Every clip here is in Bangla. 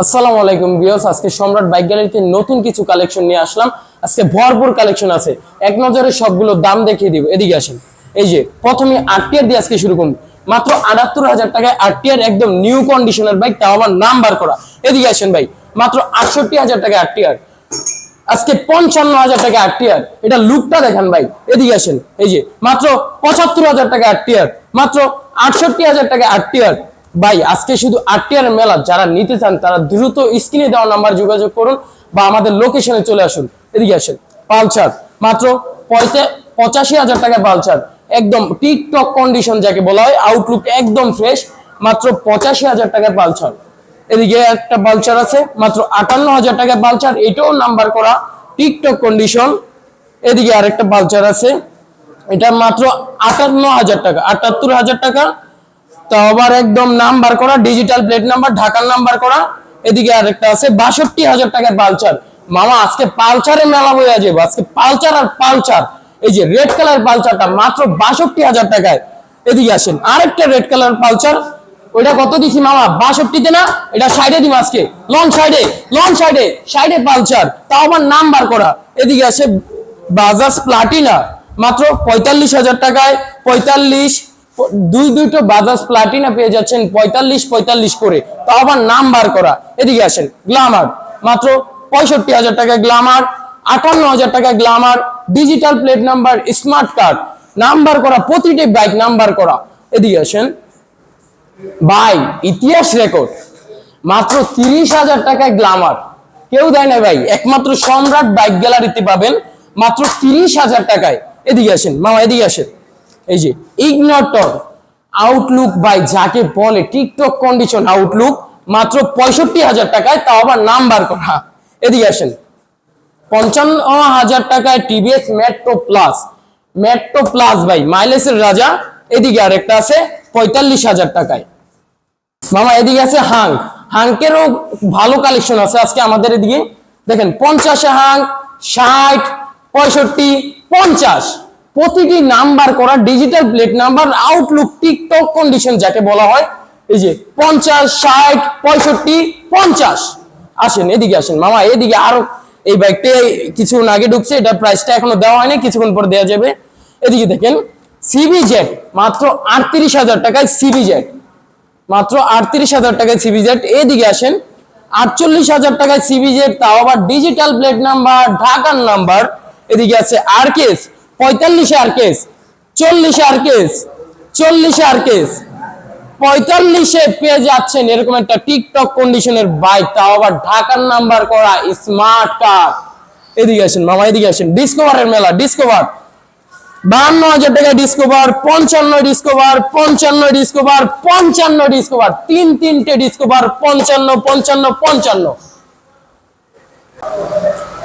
আসসালামু আলাইকুম বিয়স আজকে সম্রাট বাইক গ্যালারিতে নতুন কিছু কালেকশন নিয়ে আসলাম। আজকে ভরপুর কালেকশন আছে। এক নজরে সবগুলো দাম দেখিয়ে দিব। এদিকে আসেন। এই যে, প্রথমে আরটিআর দিয়ে আজকে শুরু করুন। মাত্র আটাত্তর হাজার টাকায় আরটিআর একদম নিউ কন্ডিশনের বাইক, তাও আবার নাম্বার করা। এদিকে আসেন ভাই, মাত্র আটষট্টি হাজার টাকা আরটিআর। আজকে পঞ্চান্ন হাজার টাকা আরটিআর। এটা লুকটা দেখান ভাই। এদিকে আসেন। এই যে, মাত্র পঁচাত্তর হাজার টাকা আরটিআর। মাত্র আটষট্টি হাজার টাকা আরটিআর। ভাই, আজকে শুধু আরটিআর মেলা, যারা নিতে চান তারা দ্রুত স্ক্রিনে দেওয়া নাম্বার যোগাযোগ করুন বা আমাদের লোকেশনে চলে আসুন। এদিকে আসেন, পালসার, মাত্র পঁচাশি হাজার টাকা পালসার। একদম টিকটক কন্ডিশন যাকে বলা হয় আউটলুক একদম ফ্রেশ মাত্র পঁচাশি হাজার টাকা পালসার। এদিকে একটা বালচার আছে, মাত্র আটান্ন হাজার টাকা বালচার এটাও নাম্বার করা টিকটক কন্ডিশন এদিকে আরেকটা বালচার আছে, এটা মাত্র আটান্ন হাজার টাকা, আটাত্তর হাজার টাকা। তা আবার একদম নাম্বার করা ডিজিটাল প্লেট নাম্বার ঢাকার নাম্বার করা। এদিকে আরেকটা আছে, বাষট্টি হাজার টাকার পালচার মামা, আজকে পালচারে মেলা বয়ে যাব আজকে পালচার আর পালচার এই যে রেড কালার পালচারটা মাত্র বাষট্টি হাজার টাকায়। এদিকে আসেন, আরেকটা রেড কালার পালচার ওইটা কত দিছি মামা? বাষট্টিতে না? এটা সাইডে দিম আজকে। লং সাইডে লং সাইডে সাইডে পালচার তাও আবার নাম্বার করা। এদিকে আছে বাজাজ প্লাটিনা মাত্র পঁয়তাল্লিশ হাজার টাকায়। পঁয়তাল্লিশ দুই দুইটো বাজাজ প্লাটিনা পেয়ে যাচ্ছেন পঁয়তাল্লিশ পঁয়তাল্লিশ করে। তাও আবার নাম্বার করা। এদিকে আসেন, গ্লামার। মাত্র পঁয়ষট্টি হাজার টাকা গ্লামার, আটান্ন হাজার টাকা Glamour, digital plate number, smart card. Number করা, প্রতিটি বাইক নাম্বার করা। এদিকে আসেন, ভাই, ইতিহাস রেকর্ড। মাত্র তিরিশ হাজার টাকায় গ্লামার। কেউ দেয় না ভাই, একমাত্র সম্রাট বাইক গ্যালারিতে পাবেন মাত্র তিরিশ হাজার টাকায়। এদিকে আসেন, মামা, এদিকে আসেন। এই যে ইগনটর আউটলুক বাই যাকে বলে টিকটক কন্ডিশন আউটলুক মাত্র পঁয়ষট্টি হাজার টাকায় তাও আবার নাম্বার করা। এদিকে আসেন, পঞ্চান্ন হাজার টাকায় TVS Metro Plus Metro Plus ভাই মাইলেজের রাজা, এদিকে আরেকটা আছে, পঁয়তাল্লিশ হাজার টাকায়। মামা, এদিকে আছে হাং হাঙ্কেরও ভালো কালেকশন আছে আজকে আমাদের এদিকে। দেখেন, পঞ্চাশে হাং, ষাট, পঁয়ষট্টি, পঞ্চাশ। প্রতিটি নাম্বার করা ডিজিটাল প্লেট নাম্বার আউটলুক টিকটক কন্ডিশন যাকে বলা হয়, এই যে পঞ্চাশ, ষাট, পঁয়ষট্টি, পঞ্চাশ। আসেন, এদিকে আসেন। মামা, এদিকে আরও এই বাইকটা কিছুক্ষণ আগে ঢুকছে, এটা প্রাইসটা এখনও দেওয়া হয়নি, কিছুক্ষণ পর দেওয়া যাবে। এদিকে দেখেন সিবি জেট মাত্র আটত্রিশ হাজার টাকায় সিবি জেট মাত্র আটত্রিশ হাজার টাকায় সিবি জেট এদিকে আসেন, আটচল্লিশ হাজার টাকায় সিবি জেট তাও আবার ডিজিটাল প্লেট নাম্বার ঢাকার নাম্বার এদিকে আছে আর কেস পঁয়তাল্লিশে আর কেস, চল্লিশে আর কেস, চল্লিশে আর কেস। পঁয়তাল্লিশে পেয়ে যাচ্ছেন এরকম একটা টিকটক কন্ডিশনের বাইক তাও আবার ঢাকার নাম্বার করা স্মার্ট কার এদিকে আসেন মামা, এদিকে আসেন। ডিসকভারের মেলা ডিসকভার বাহান্ন হাজার টাকা ডিসকভার পঞ্চান্ন ডিসকভার পঞ্চান্ন ডিসকভার পঞ্চান্ন ডিসকভার তিন তিনটে ডিসকভার পঞ্চান্ন পঞ্চান্ন পঞ্চান্ন।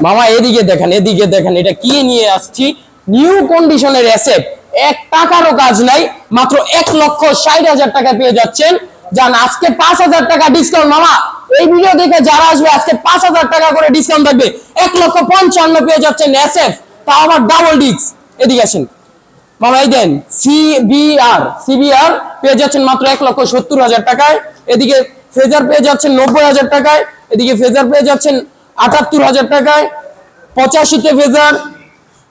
মামা, এদিকে দেখেন এদিকে দেখেন, এটা কি নিয়ে আসছি? নিউ কন্ডিশনের অ্যাসেট এক টাকারও কাজ নাই, মাত্র এক লক্ষ ষাট হাজার টাকা পেয়ে যাচ্ছেন। যান, আজকে পাঁচ হাজার টাকা ডিসকাউন্ট মামা। এই ভিডিও দেখে যারা আসবে, আজকে পাঁচ হাজার টাকা করে ডিসকাউন্ট থাকবে। এক লক্ষ পঞ্চান্ন পেয়ে যাচ্ছেন এসএফ তাও আবার ডাবল ডিস্ক এদিকে আসেন। মামা, এই দেন সিবিআর সিবিআর পেয়ে যাচ্ছেন মাত্র এক লক্ষ সত্তর হাজার টাকায়। এদিকে ফেজার পেয়ে যাচ্ছেন নব্বই হাজার টাকায়। এদিকে ফেজার পেয়ে যাচ্ছেন আটাত্তর হাজার টাকায়। পঁচাশিতে ফেজার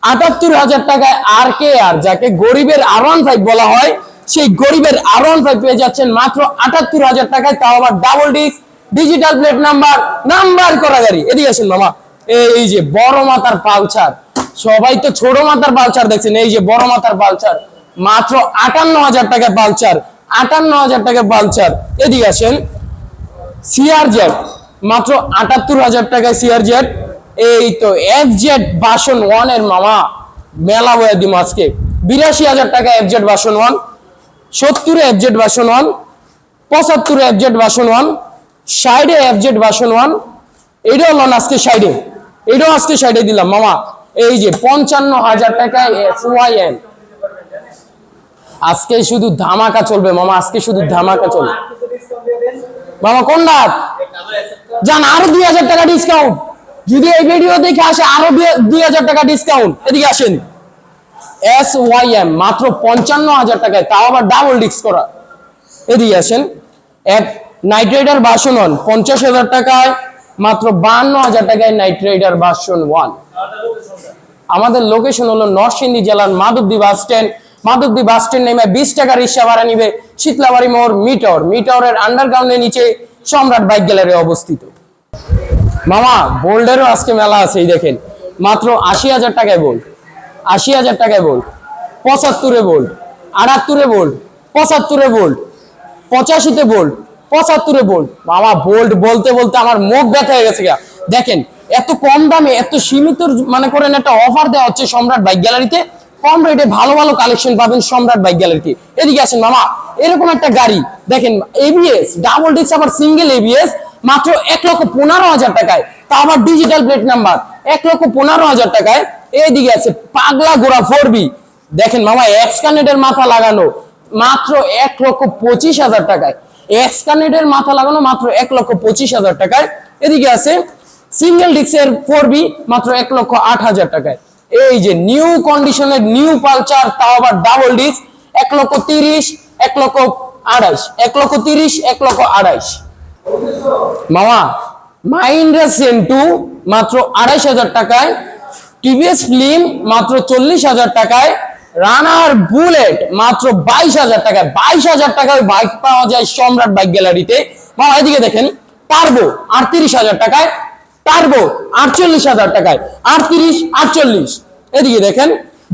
আটাত্তর হাজার টাকায় আর কে আর যাকে গরিবের আর ওয়ান ফাইভ বলা হয়, সেই গরিবের আর ওয়ান ফাইভ পেয়ে যাচ্ছেন মাত্র আটাত্তর হাজার টাকায়, তাও আবার double disc digital plate number number করা গাড়ি। এদিকে আসেন মামা এই যে বড় মাথার পালসার, সবাই তো ছোট মাথার পালসার দেখছেন, এই যে বড় মাথার পালসার, মাত্র আটান্ন হাজার টাকা পালসার, আটান্ন হাজার টাকা পালসার। এদিকে আসেন সিআর জেড মাত্র আটাত্তর হাজার টাকায় সিআর জেড এই তো এফ জেড বাসন ওয়ানের মামা, মেলা বয়ে দিম আজকে। বিরাশি হাজার টাকা এফ জেড বাসন ওয়ান সত্তরে এফ জেড বাসন ওয়ান পঁচাত্তরে এফ জেড বাসন ওয়ান ষাটে এফ জেড বাসন ওয়ান এটাও লন আজকে সাইডে এটাও আজকে সাইডে দিলাম মামা। এই যে পঞ্চান্ন হাজার টাকায় এফ ওয়াই এন আজকে শুধু ধামাকা চলবে মামা, আজকে শুধু ধামাকা চলবে। মামা কোন রাত যান আরও দুই হাজার টাকা ডিসকাউন্ট যদি এই ভিডিও দেখে আসে আরও দুই হাজার টাকা ডিসকাউন্ট এদিকে আসেন। এস ওয়াই এম মাত্র পঞ্চান্ন হাজার টাকায়, তাও আবার ডাবল ডিস্ক করা। এদিকে আসেন। F Night Rider version one পঞ্চাশ হাজার টাকায়, মাত্র বান্ন হাজার টাকায় নাইট রাইডার বাসন ওয়ান আমাদের লোকেশন হলো নরসিংদী জেলার Madhabdi bus stand Madhabdi bus stand নেমে বিশ টাকা রিক্সা ভাড়া নিবে। শীতলাবাড়ি মোড়, মিটার। মিটারের আন্ডারগ্রাউন্ডের নিচে সম্রাট বাইক গ্যালারি অবস্থিত। মামা, বোল্ডেরও আজকে মেলা আছে, এই দেখেন। মাত্র আশি হাজার টাকায় বোল্ড। আশি হাজার টাকায় বোল্ড। পঁচাত্তরে বোল্ড। আটাত্তরে বোল্ড। পঁচাত্তরে বোল্ড। পঁচাশিতে বোল্ড। পঁচাত্তরে বোল্ড। মামা, বোল্ড বলতে বলতে আমার মুখ ব্যথা হয়ে গেছে। দেখেন, এত কম দামে, এত সীমিত মানে করেন একটা অফার দেওয়া হচ্ছে সম্রাট বাইক গ্যালারিতে। কম রেটে ভালো ভালো কালেকশন পাবেন সম্রাট বাইক গ্যালারিতে। এদিকে আসেন মামা, এরকম একটা গাড়ি। দেখেন এবিএস ডাবল ডিস্ক আবার সিঙ্গেল এবিএস মাত্র এক লক্ষ পনেরো হাজার টাকায়। তা আবার ডিজিটাল প্লেট নাম্বার এক লক্ষ পনেরো হাজার টাকায়। এইদিকে আছে পাগলা গোড়া ফোর বি দেখেন মামা এক্স কানেটের মাথা লাগানো মাত্র এক লক্ষ পঁচিশ হাজার টাকায়। এক্স কানেটের মাথা লাগানো মাত্র এক লক্ষ পঁচিশ হাজার টাকায়। এদিকে আছে সিঙ্গেল ডিক্সের ফোর বি মাত্র এক লক্ষ আট হাজার টাকায়। এই যে নিউ কন্ডিশনের নিউ পালচার তাও আবার ডাবল ডিস্ক এক লক্ষ তিরিশ, এক লক্ষ আড়াইশ, এক লক্ষ তিরিশ, এক লক্ষ আড়াইশ। মামা মাইন্ড্রা সেন্টু মাত্র আড়াইশ হাজার টাকায়, টিভিএস ফিল্ম মাত্র চল্লিশ হাজার টাকায়, রানার বুলেট মাত্র বাইশ হাজার টাকায়। বাইশ হাজার টাকায় বাইক পাওয়া যায় সম্রাট বাইক গ্যালারিতে মামা, এদিকে দেখেন পারব আটত্রিশ হাজার টাকায় পারব আটচল্লিশ হাজার টাকায়। আটত্রিশ, আটচল্লিশ। এদিকে দেখেন,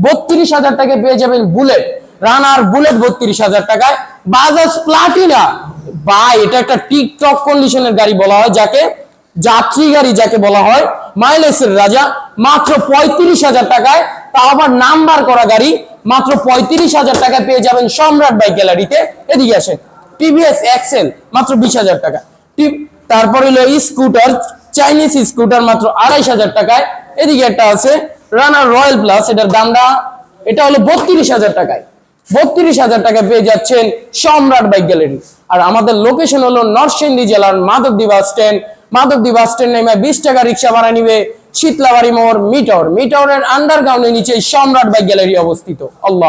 বত্রিশ হাজার টাকায় পেয়ে যাবেন বুলেট। রানার বুলেট বত্রিশ হাজার টাকায়। বাজাজ প্লাটিনা বা এটা একটা টিকটক কন্ডিশনের গাড়ি বলা হয়, যাকে যাত্রী গাড়ি যাকে বলা হয়, মাইলেজের রাজা, মাত্র পঁয়ত্রিশ হাজার টাকায়, তা আবার নাম্বার করা গাড়ি, মাত্র পঁয়ত্রিশ হাজার টাকায় পেয়ে যাবেন সম্রাট বাইক গ্যালারিতে। এদিকে আসেন টিভিএস এক্সেল মাত্র বিশ হাজার টাকা। তারপর হলো স্কুটার চাইনিজ স্কুটার মাত্র আড়াইশ হাজার টাকায়। এদিকে একটা আছে রানার রয়্যাল প্লাস এটার দামটা, এটা হলো বত্রিশ হাজার টাকায়। বত্রিশ হাজার টাকা পেয়ে যাচ্ছেন সম্রাট বাইক গ্যালারি আর আমাদের লোকেশন হলো নরসিংদী জেলার Madhabdi bus stand. Madhabdi bus stand নেমে বিশ টাকা রিক্সা ভাড়া নিবে শীতলাবাড়ি মোড় মিটর। মিটরের আন্ডারগ্রাউন্ডের নিচে সম্রাট বাইক গ্যালারি অবস্থিত। আল্লাহ।